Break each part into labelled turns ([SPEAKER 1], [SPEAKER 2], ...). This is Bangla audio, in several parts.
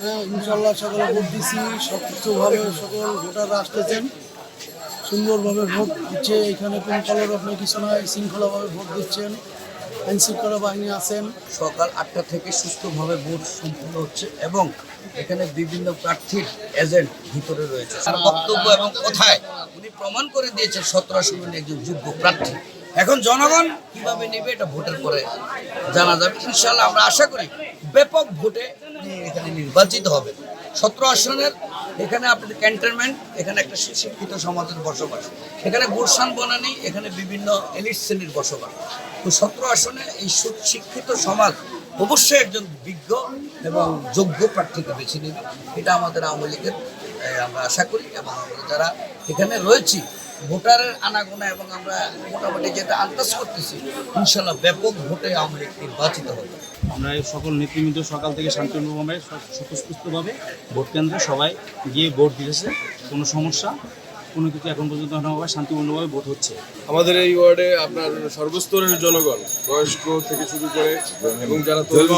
[SPEAKER 1] হ্যাঁ ইনশাল্লাহ সকলে ভোট দিচ্ছি সবকিছুভাবে সকল ভোটাররা আসতেছেন। সুন্দরভাবে ভোট দিচ্ছে, এখানে কোনো কলরব নেই কিছু নয় শৃঙ্খলাভাবে ভোট দিচ্ছেন। আইন শৃঙ্খলা বাহিনী আছেন।
[SPEAKER 2] সকাল আটটা থেকে সুস্থভাবে ভোট সম্পূর্ণ হচ্ছে এবং এখানে বিভিন্ন প্রার্থীর এজেন্ট ভিতরে রয়েছে। বক্তব্য এবং কথায় উনি প্রমাণ করে দিয়েছেন সতেরো আসনের একজন যোগ্য প্রার্থী। এখন জনগণ কীভাবে নেবে এটা ভোটের পরে জানা যাবে। ইনশাল্লাহ আমরা আশা করি ব্যাপক ভোটে এখানে নির্বাচিত হবে। সতেরো আসনের, এখানে আপনাদের ক্যান্টনমেন্ট এখানে একটা শিক্ষিত সমাজের বসবাস। এখানে গোরসান বনানি, এখানে বিভিন্ন এলিট শ্রেণির বসবাস। তো সতেরো আসনে এই সুশিক্ষিত সমাজ অবশ্যই একজন বিজ্ঞ এবং যোগ্য প্রার্থীকে বেছে নেবে। এটা আমাদের আওয়ামী লীগের আমরা আশা করি এবং আমরা যারা এখানে রয়েছি ভোটারের আনাগোনা এবং আমরা মোটামুটি যেটা আন্দাজ করতেছি ইনশাল্লাহ ব্যাপক ভোটে আওয়ামী লীগ নির্বাচিত হবে।
[SPEAKER 3] আমরা এই সকল নেতৃবৃন্দ সকাল থেকে শান্তিপূর্ণভাবে স্বতঃস্ফূর্তভাবে ভোট কেন্দ্রে সবাই গিয়ে ভোট দিতেছে। কোনো সমস্যা কোনো কিছু এখন পর্যন্ত হওয়া শান্তিপূর্ণভাবে ভোট হচ্ছে।
[SPEAKER 4] আমাদের এই ওয়ার্ডে আপনার সর্বস্তরের জনগণ বয়স্ক থেকে শুরু করে এবং যারা তরুণ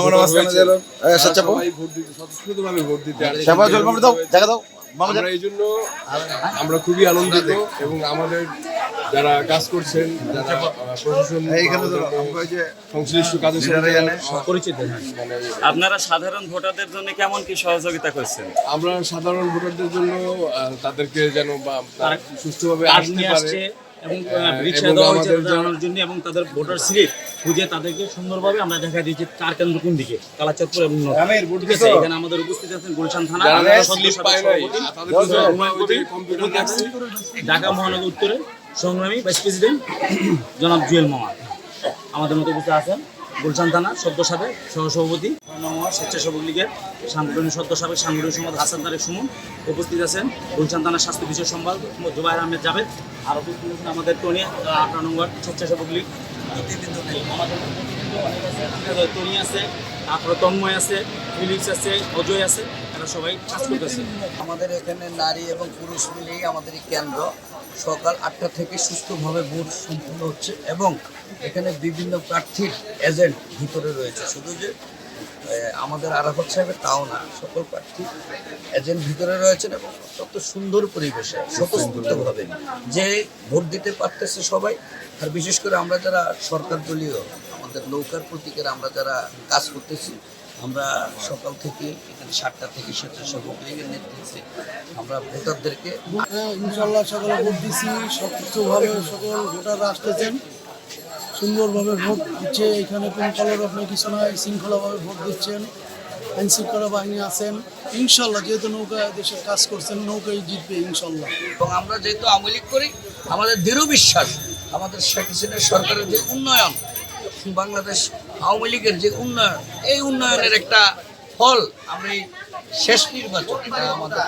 [SPEAKER 4] ভোট দিতে স্বতঃস্ফূর্তভাবে ভোট দিতে আসছে। আমরা এই জন্য আমরা খুবই আনন্দিত এবং আমাদের যারা কাজ করছেন যারা প্রশাসন সংশ্লিষ্ট কাজের সাথে
[SPEAKER 3] পরিচিত হ্যাঁ। আপনারা সাধারণ ভোটারদের জন্য কেমন কি সহযোগিতা করছেন?
[SPEAKER 4] আমরা সাধারণ ভোটারদের জন্য তাদেরকে যেন বা তারা সুষ্ঠুভাবে
[SPEAKER 3] কার্ড
[SPEAKER 4] আসতে পারে।
[SPEAKER 3] এবং রিক্সা দেওয়া হয়েছে
[SPEAKER 4] আমাদের
[SPEAKER 3] জানানোর জন্য এবং তাদের ভোটার স্লিপ খুঁজে তাদেরকে সুন্দরভাবে আমরা দেখা দিয়েছি তার কেন্দ্র কোন দিকে? কালাচাঁদপুর এবং। ঠিক আছে এখানে আমাদের উপস্থিত আছেন গুলশান থানা। ঢাকা মহানগর উত্তরে সংগ্রামী ভাইস প্রেসিডেন্ট জনাব জুয়েল মামা আমাদের মতো উপস্থিত আছেন। গুলশান থানা সদ্য সাবেক সহসভাপতি। স্বেচ্ছাসেবক লীগের সাংগঠনিক সদ্য সাবেক সাংগঠনিক সম্পাদক হাসান তারেক সুমন উপস্থিত আছেন। গুলশান থানার স্বাস্থ্য বিষয় সম্পাদক জুবাইর আহমেদ জাভেদ। আর উপস্থিত আছেন আমাদের টনি আঠারো নম্বর স্বেচ্ছাসেবক লীগ। আমাদের অনেক আছে, তারপরে তন্ময় আছে ফিলিক্স আছে অজয় আছে। এরা সবাই
[SPEAKER 2] আমাদের এখানে নারী এবং পুরুষ মিলিয়ে আমাদের এই কেন্দ্র। সকাল আটটা থেকে সুস্থভাবে ভোট সম্পূর্ণ হচ্ছে এবং এখানে বিভিন্ন প্রার্থীর এজেন্ট ভিতরে রয়েছে। শুধু যে আমাদের আরাফত সাহেবের তাও না, সকল প্রার্থী এজেন্ট ভিতরে রয়েছেন এবং অত্যন্ত সুন্দর পরিবেশে, স্বতঃস্ফূর্তভাবে যে ভোট দিতে পারতেছে সবাই। আর বিশেষ করে আমরা যারা সরকার দলীয়, আমাদের নৌকার প্রতীকের আমরা যারা কাজ করতেছি আমরা সকাল থেকে এখানে সাতটা থেকে স্বেচ্ছাসেবক লীগের নেতৃত্বে আমরা ভোটারদেরকে
[SPEAKER 1] হ্যাঁ ইনশাল্লাহ সকলে ভোট দিচ্ছি সবকিছুভাবে সকল ভোটাররা আসতেছেন। সুন্দরভাবে ভোট দিচ্ছে এখানে কোনো কলরব নেই কিছু নয় শৃঙ্খলাভাবে ভোট দিচ্ছেন আইন শৃঙ্খলা বাহিনী আছেন। ইনশাল্লাহ যেহেতু নৌকা দেশের কাজ করছেন নৌকাই জিতবে ইনশাল্লাহ
[SPEAKER 2] এবং আমরা যেহেতু আওয়ামী লীগ করি আমাদের দৃঢ় বিশ্বাস আমাদের শেখ হাসিনার সরকারের যে উন্নয়ন বাংলাদেশ আওয়ামী লীগের যে উন্নয়ন এই উন্নয়নের একটা ফল আমি শেষ নির্বাচন আমাদের